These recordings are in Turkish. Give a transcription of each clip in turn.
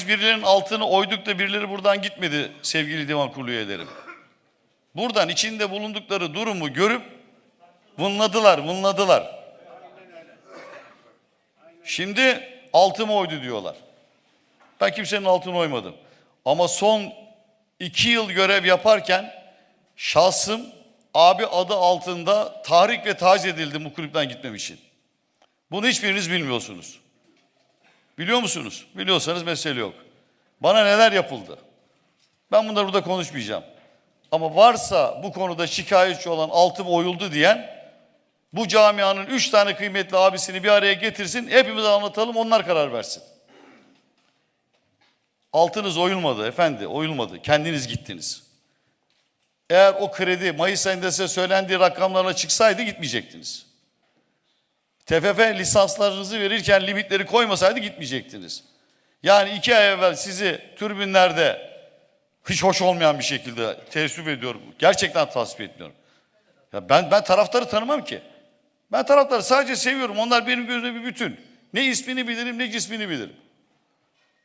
biz birilerinin altını oyduk da birileri buradan gitmedi sevgili divan kurulu üyelerim. Buradan içinde bulundukları durumu görüp vınladılar, vınladılar. Şimdi altımı oydu diyorlar. Ben kimsenin altını oymadım. Ama son iki yıl görev yaparken şahsım abi adı altında tahrik ve taciz edildi bu kulüpten gitmem için. Bunu hiçbiriniz bilmiyorsunuz. Biliyor musunuz? Biliyorsanız mesele yok. Bana neler yapıldı? Ben bunları burada konuşmayacağım. Ama varsa bu konuda şikayetçi olan altım oyuldu diyen bu camianın üç tane kıymetli abisini bir araya getirsin. Hepimiz anlatalım onlar karar versin. Altınız oyulmadı efendi oyulmadı. Kendiniz gittiniz. Eğer o kredi Mayıs ayında size söylendiği rakamlarla çıksaydı gitmeyecektiniz. TFF lisanslarınızı verirken limitleri koymasaydı gitmeyecektiniz. Yani iki ay evvel sizi türbinlerde hiç hoş olmayan bir şekilde teessüp ediyorum. Gerçekten tasvip etmiyorum. Ya ben ben taraftarı tanımam ki. Ben taraftarı sadece seviyorum. Onlar benim gözümde bir bütün. Ne ismini bilirim ne cismini bilirim.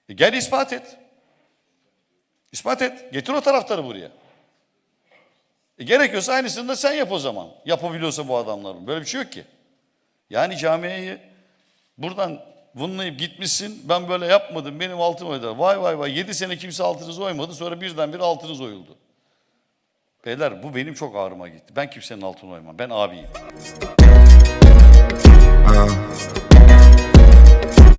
E gel ispat et. İspat et. Getir o taraftarı buraya. E gerekiyorsa aynısını da sen yap o zaman. Yapabiliyorsa bu adamların. Böyle bir şey yok ki. Yani camiyeyi buradan vınlayıp gitmişsin. Ben böyle yapmadım. Benim altım oydu. Vay vay vay. Yedi sene kimse altınız oymadı. Sonra birdenbire altınız oyuldu. Beyler bu benim çok ağrıma gitti. Ben kimsenin altını oymam. Ben abiyim.